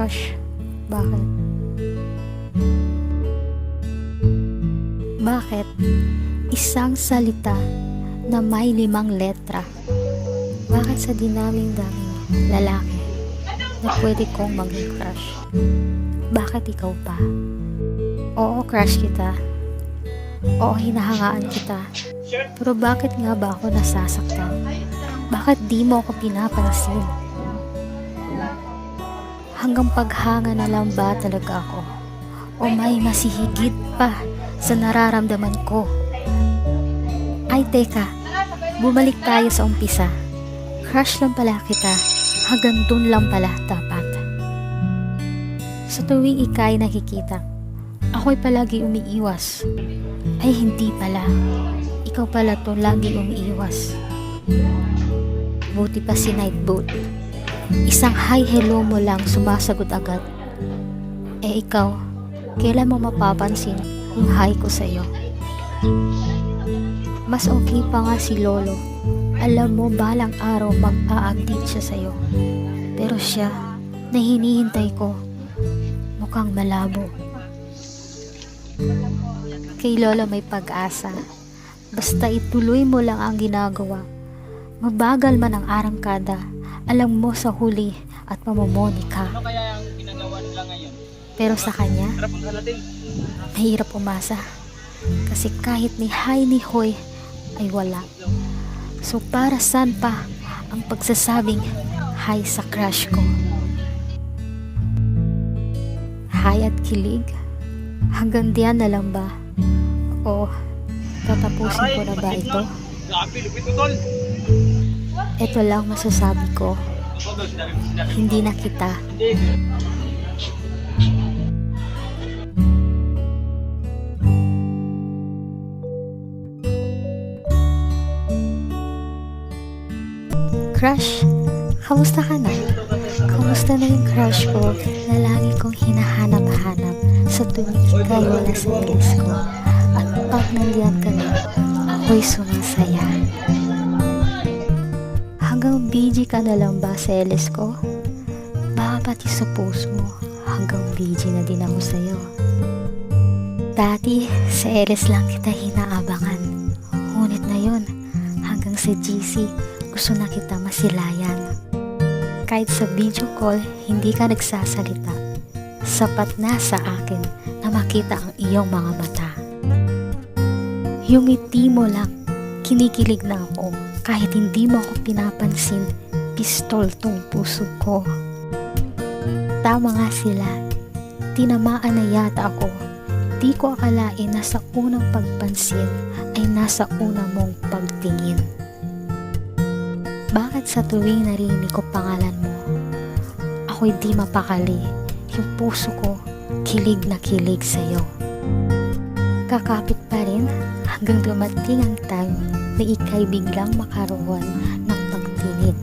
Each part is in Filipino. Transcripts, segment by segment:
crush. Bakit? Bakit? Isang salita na may limang letra. Bakit sa dinaming-daming lalaki na pwede kong maging crush? Bakit ikaw pa? Oo, crush kita. Oo, hinahangaan kita. Pero bakit nga ba ako nasasaktan? Bakit di mo ako pinapansin? Hanggang paghanga na lang ba talaga ako? O may masihigit pa sa nararamdaman ko? Ay teka, bumalik tayo sa umpisa. Crush lang pala kita, hanggang dun lang pala dapat. Sa tuwing ikay nakikita, ako'y palagi umiiwas. Ay hindi pala, ikaw pala to lagi umiiwas. Buti pa si Nightboat. Isang hi hello mo lang sumasagot agad. Eh ikaw, kailan mo mapapansin yung hi ko sa'yo? Mas okay pa nga si Lolo. Alam mo balang araw mag-a-update siya sa'yo. Pero siya, na hinihintay ko, mukhang malabo. Kay Lolo may pag-asa. Basta ituloy mo lang ang ginagawa. Mabagal man ang arangkada, alam mo sa huli at mamomoni ka. Ano kaya ang ginagawa nila ngayon? Pero sa kanya, mahirap umasa. Kasi kahit ni Hay ni Hoy ay wala. So para saan pa ang pagsasabing hi sa crush ko? Hi at kilig? Hanggang diyan na lang ba? O tatapusin ko na ba ito? Grabe, lupit mo tol. Ito lang masasabi ko. Hindi na kita. Crush, kamusta ka na? Kamusta na yung crush ko na lagi kong hinahanap-hanap sa tuwing ikay wala sa ko? At pag nandiyan ka na, ako'y sumasaya. Hanggang BG ka na lang ba LS ko? Baka pati sa puso mo, hanggang BG na din ako sa'yo. Dati, sa lang kita hinaabangan. Ngunit ngayon, hanggang sa GC, gusto na kita masilayan. Kahit sa video call, hindi ka nagsasalita. Sapat na sa akin na makita ang iyong mga mata. Yung ngiti mo lang, kinikilig na ako. Kahit hindi mo ako pinapansin, pistol tong puso ko. Tama nga sila, tinamaan na yata ako. Di ko akalain na sa unang pagpansin ay nasa una mong pagtingin. Bakit sa tuwing narinig ko pangalan mo, ako'y di mapakali, yung puso ko kilig na kilig sa'yo. Kakapit pa rin hanggang dumating ang time na ikay biglang makaroon ng pagtingin.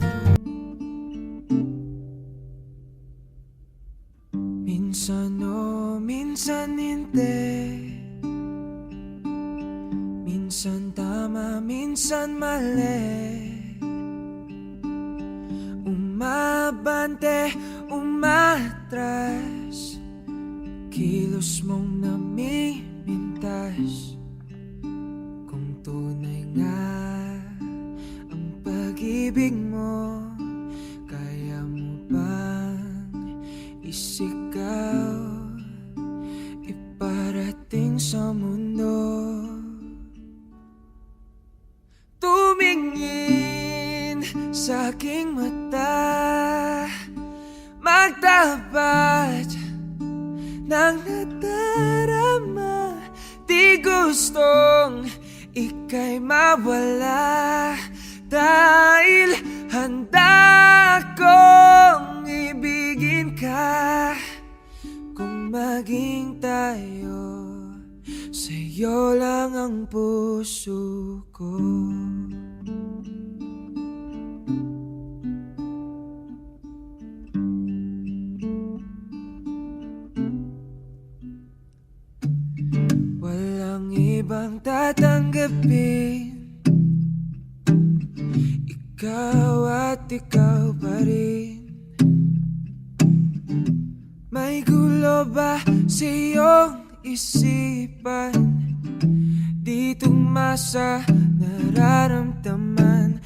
Minsan o, minsan hindi. Minsan tama, minsan mali. Umabante, umatras. Kilos mong namimintas isigaw Iparating sa mundo. Tumingin sa aking mata Magtapat ng nadarama. Di gustong ika'y mawala puso ko. Walang ibang tatanggapin. Ikaw at ikaw pa rin. May gulo ba sa iyong isipan? Di tugma sa nararamdaman